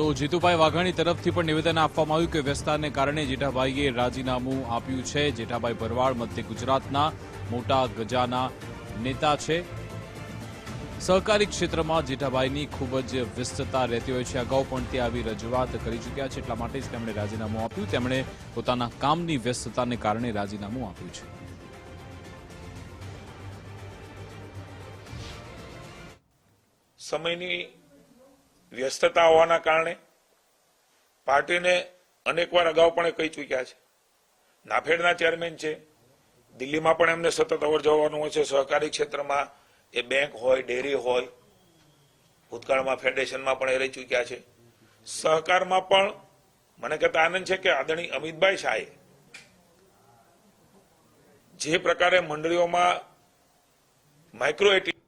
તો જીતુભાઈ વાઘાણી તરફથી પણ નિવેદન આપવામાં આવ્યું કે વ્યસ્તતાને કારણે જેઠાભાઈએ રાજીનામું આપ્યું છે. જેઠાભાઈ ભરવાડ મધ્ય ગુજરાતના મોટા ગજાના નેતા છે. સહકારી ક્ષેત્રમાં જેઠાભાઈની ખૂબ જ વ્યસ્તતા રહેતી હોય છે. અગાઉ પણ તે આવી રજૂઆત કરી ચૂક્યા છે. એટલા માટે જ તેમણે રાજીનામું આપ્યું. તેમણે પોતાના કામની વ્યસ્તતાને કારણે રાજીનામું આપ્યું છે. સમયની વ્યસ્તતા હોવાના કારણે પાર્ટીને અનેકવાર અગાઉ પણ કહી ચૂક્યા છે. નાફેડના ચેરમેન છે. દિલ્હીમાં પણ એમને સતત અવર જવાનું હોય છે. સહકારી ક્ષેત્રમાં એ બેંક હોય, ડેરી હોય, ભૂતકાળમાં ફેડરેશનમાં પણ એ રહી ચૂક્યા છે. સહકારમાં પણ મને કહેતા આનંદ છે કે આદરણીય અમિતભાઈ શાહે જે પ્રકારે મંડળીઓમાં માઇક્રો એટી